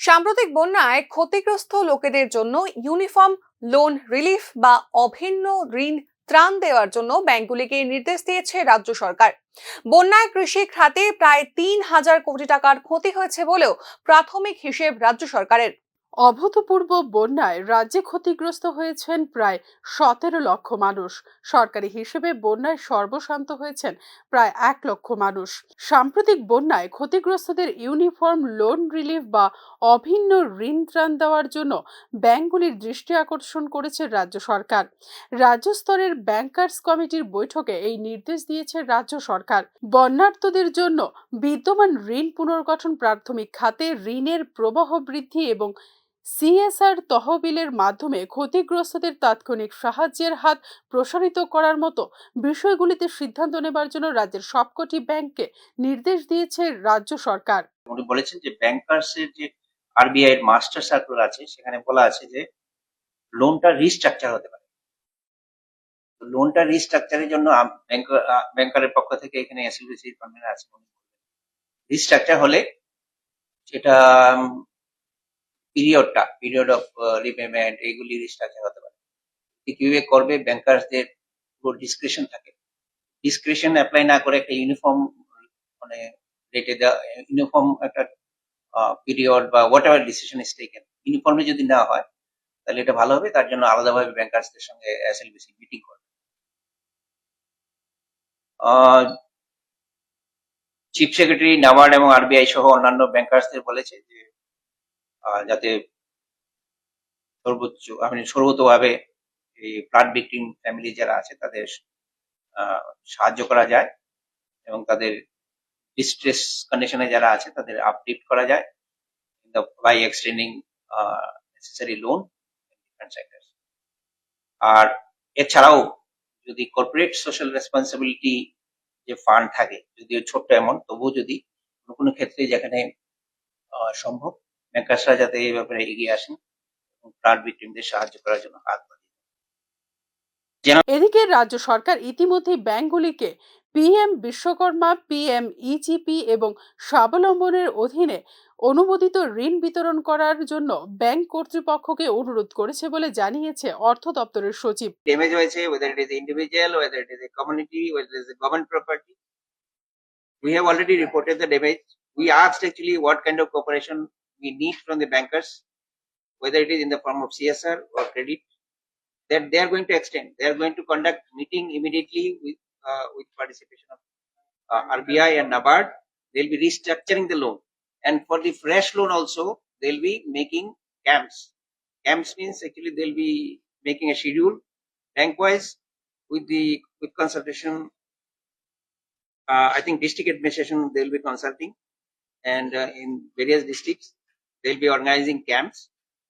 সাম্প্রতিক বন্যায় ক্ষতিগ্রস্ত লোকেদের জন্য ইউনিফর্ম লোন রিলিফ বা অভিন্ন ঋণ ত্রাণ দেওয়ার জন্য ব্যাংকগুলিকে নির্দেশ দিয়েছে রাজ্য সরকার। বন্যায় কৃষি খাতে প্রায় তিন হাজার কোটি টাকার ক্ষতি হয়েছে বলেও প্রাথমিক হিসেব রাজ্য সরকারের। অভূতপূর্ব বন্যায় রাজ্যে ক্ষতিগ্রস্ত হয়েছেন প্রায় সতেরো লক্ষ মানুষ। সরকারি হিসেবে বন্যায় সর্বশান্ত হয়েছেন প্রায় এক লক্ষ মানুষ। সাম্প্রতিক বন্যায় ক্ষতিগ্রস্তদের ইউনিফর্ম লোন রিলিফ বা অভিন্ন ঋণ ত্রাণ দেওয়ার জন্য ব্যাংকগুলির দৃষ্টি আকর্ষণ করেছে রাজ্য সরকার। রাজ্য স্তরের ব্যাংকার্স কমিটির বৈঠকে এই নির্দেশ দিয়েছে রাজ্য সরকার। বন্যার্তদের জন্য বিদ্যমান ঋণ পুনর্গঠন প্রাথমিক খাতে ঋণের প্রবাহ বৃদ্ধি এবং সিএসআর তহবিলের মাধ্যমে ক্ষতিগ্রস্তদের তাৎক্ষণিক সাহায্যের হাত প্রসারিত করার মতো বিষয়গুলিতে সিদ্ধান্ত নেবার জন্য রাজ্যের সবকটি ব্যাংককে নির্দেশ দিয়েছে রাজ্য সরকার। উনি বলেছেন যে ব্যাংকার্স এর যে আরবিআই এর মাস্টার সার্কুলার আছে, সেখানে বলা আছে যে লোনটা রিস্ট্রাকচার হতে পারে। লোনটা রিস্ট্রাকচারের জন্য ব্যাংকারের পক্ষ থেকে এখানে এসএলবিসি ডিপার্টমেন্ট আছে রিস্ট্রাকচার হলে সেটা পিরিয়ডটা পিরিয়ড অফ রিপেমেন্ট এইগুলি রিস্ট্রাকচার হতে পারে। কীভাবে করবে ব্যাংকার্সদের পুরো ডিসক্রিপশন থাকে। ডিসক্রিপশন অ্যাপ্লাই না করে একটা ইউনিফর্ম মানে রেটে দেওয়া ইউনিফর্ম একটা পিরিয়ড বা whatever decision is taken ইউনিফর্মে যদি না হয়, তাহলে এটা ভালো হবে, তার জন্য আলাদাভাবে ব্যাংকার্সদের সঙ্গে এসএলবিসি মিটিং করবে। চিফ সেক্রেটারি নাবার্ড এবং আরবিআই সহ অন্যান্য ব্যাংকার্সদের বলেছে যে যাতে সর্বোচ্চ আমি সর্বতভাবে এই ফ্লাড ভিকটিম ফ্যামিলি যারা আছে, তাদের সাহায্য করা যায় এবং তাদের ডিস্ট্রেস কন্ডিশনে যারা আছে, তাদের আপডেট করা যায় বাই এক্সটেন্ডিং নেসেসারি লোন আর এছাড়াও যদি কর্পোরেট সোশ্যাল রেসপন্সিবিলিটি যে ফান্ড থাকে, যদিও ছোট্ট অ্যামাউন্ট তবুও যদি কোনো কোনো ক্ষেত্রে যেখানে সম্ভব ব্যাংকার্সরা যাতে এই ব্যাপারে এগিয়ে আসেন এবং ফ্লাড ভিকটিমদের সাহায্য করার জন্য হাত বাড়িয়ে এদিকে রাজ্য সরকার ইতিমধ্যেই ব্যাংকগুলিকে পিএম বিশ্বকর্মা পিএম ইজিপি এবং স্বাবলম্বনের অধীনে অনুমোদিত ঋণ বিতরণ করার জন্য ব্যাংক কর্তৃপক্ষকে অনুরোধ করেছে বলে জানিয়েছে অর্থ দপ্তরের সচিব। ড্যামেজ হয়েছে whether it is individual whether it is a community whether it is a government property we have already reported the damage we asked actually what kind of cooperation we need from the bankers whether it is in the form of csr or credit that they are going to extend. They are going to conduct meeting immediately with uh, with participation of uh, rbi and nabard. They'll be restructuring the loan. And for the fresh loan also they'll be making camps camps means actually they'll be making a schedule bank wise with the with consultation uh, i think district administration they'll be consulting and uh, in various districts they'll be organizing camps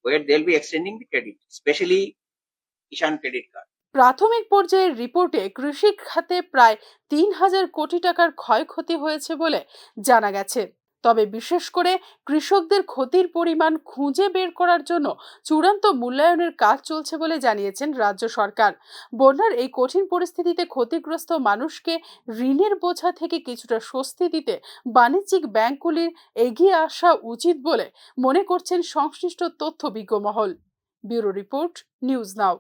where they'll be extending the credit especially kishan credit card প্রাথমিক পর্যায়ের রিপোর্টে কৃষি খাতে প্রায় তিন হাজার কোটি টাকার ক্ষয়ক্ষতি হয়েছে বলে জানা গেছে তবে বিশেষ করে কৃষকদের ক্ষতির পরিমাণ খুঁজে বের করার জন্য চূড়ান্ত মূল্যায়নের কাজ চলছে বলে জানিয়েছেন রাজ্য সরকার। বন্যার এই কঠিন পরিস্থিতিতে ক্ষতিগ্রস্ত মানুষকে ঋণের বোঝা থেকে কিছুটা স্বস্তি দিতে বাণিজ্যিক ব্যাংকগুলির এগিয়ে আসা উচিত বলে মনে করছেন সংশ্লিষ্ট তথ্যবিজ্ঞ মহল। Bureau report, news now.